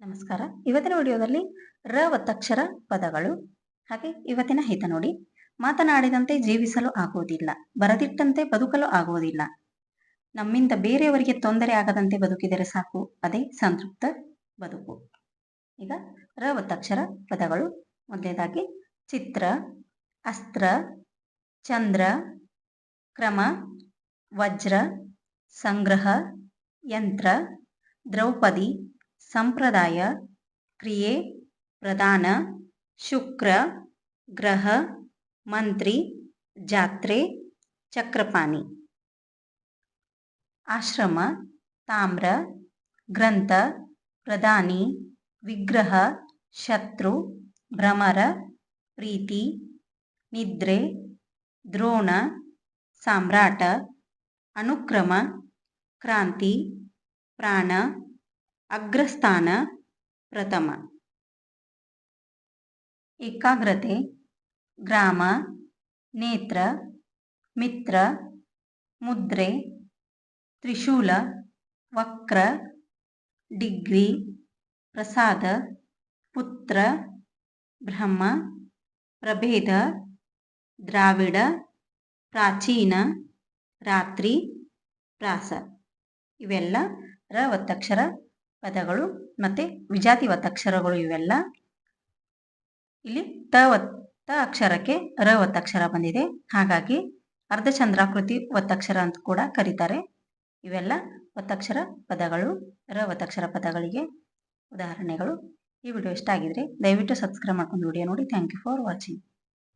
ನಮಸ್ಕಾರ. ಇವತ್ತಿನ ವಿಡಿಯೋದಲ್ಲಿ ರ ಒತ್ತಕ್ಷರ ಪದಗಳು, ಹಾಗೆ ಇವತ್ತಿನ ಹಿತ ನೋಡಿ. ಮಾತನಾಡಿದಂತೆ ಜೀವಿಸಲು ಆಗುವುದಿಲ್ಲ, ಬರದಿಟ್ಟಂತೆ ಬದುಕಲು ಆಗುವುದಿಲ್ಲ. ನಮ್ಮಿಂದ ಬೇರೆಯವರಿಗೆ ತೊಂದರೆ ಆಗದಂತೆ ಬದುಕಿದರೆ ಸಾಕು, ಅದೇ ಸಂತೃಪ್ತ ಬದುಕು. ಈಗ ರ ಒತ್ತಕ್ಷರ ಪದಗಳು, ಮೊದಲನೇದಾಗಿ ಚಿತ್ರ, ಅಸ್ತ್ರ, ಚಂದ್ರ, ಕ್ರಮ, ವಜ್ರ, ಸಂಗ್ರಹ, ಯಂತ್ರ, ದ್ರೌಪದಿ ಸಂಪ್ರದಾಯ, ಕ್ರಿಯೆ, ಪ್ರಧಾನ, ಶುಕ್ರ, ಗ್ರಹ, ಮಂತ್ರಿ, ಜಾತ್ರೆ, ಚಕ್ರಪಾಣಿ. ಆಶ್ರಮ, ತಾಮ್ರ, ಗ್ರಂಥ, ಪ್ರಧಾನಿ, ವಿಗ್ರಹ, ಶತ್ರು, ಭ್ರಮರ, ಪ್ರೀತಿ, ನಿದ್ರೆ, ದ್ರೋಣ, ಸಾಮ್ರಾಟ, ಅನುಕ್ರಮ, ಕ್ರಾಂತಿ, ಪ್ರಾಣ ಅಗ್ರಸ್ಥಾನ ಪ್ರಥಮ. ಏಕಾಗ್ರತೆ, ಗ್ರಾಮ, ನೇತ್ರ, ಮಿತ್ರ, ಮುದ್ರೆ, ತ್ರಿಶೂಲ, ವಕ್ರ, ಡಿಗ್ರಿ, ಪ್ರಸಾದ, ಪುತ್ರ, ಬ್ರಹ್ಮ, ಪ್ರಭೇದ, ದ್ರಾವಿಡ, ಪ್ರಾಚೀನ, ರಾತ್ರಿ, ಪ್ರಾಸ. ಇವೆಲ್ಲ ರ ಒತ್ತಕ್ಷರ ಪದಗಳು ಮತ್ತು ವಿಜಾತಿ ಒತ್ತಕ್ಷರಗಳು ಇವೆಲ್ಲ. ಇಲ್ಲಿ ತ ಒತ್ತ ಅಕ್ಷರಕ್ಕೆ ರ ಒತ್ತಕ್ಷರ ಬಂದಿದೆ. ಹಾಗಾಗಿ ಅರ್ಧಚಂದ್ರಾಕೃತಿ ಒತ್ತಕ್ಷರ ಅಂತ ಕೂಡ ಕರೀತಾರೆ. ಇವೆಲ್ಲ ಒತ್ತಕ್ಷರ ಪದಗಳು, ರ ಒತ್ತಕ್ಷರ ಪದಗಳಿಗೆ ಉದಾಹರಣೆಗಳು. ಈ ವಿಡಿಯೋ ಇಷ್ಟ ಆಗಿದ್ರೆ ದಯವಿಟ್ಟು ಸಬ್ಸ್ಕ್ರೈಬ್ ಮಾಡ್ಕೊಂಡು ವಿಡಿಯೋ ನೋಡಿ. Thank you for watching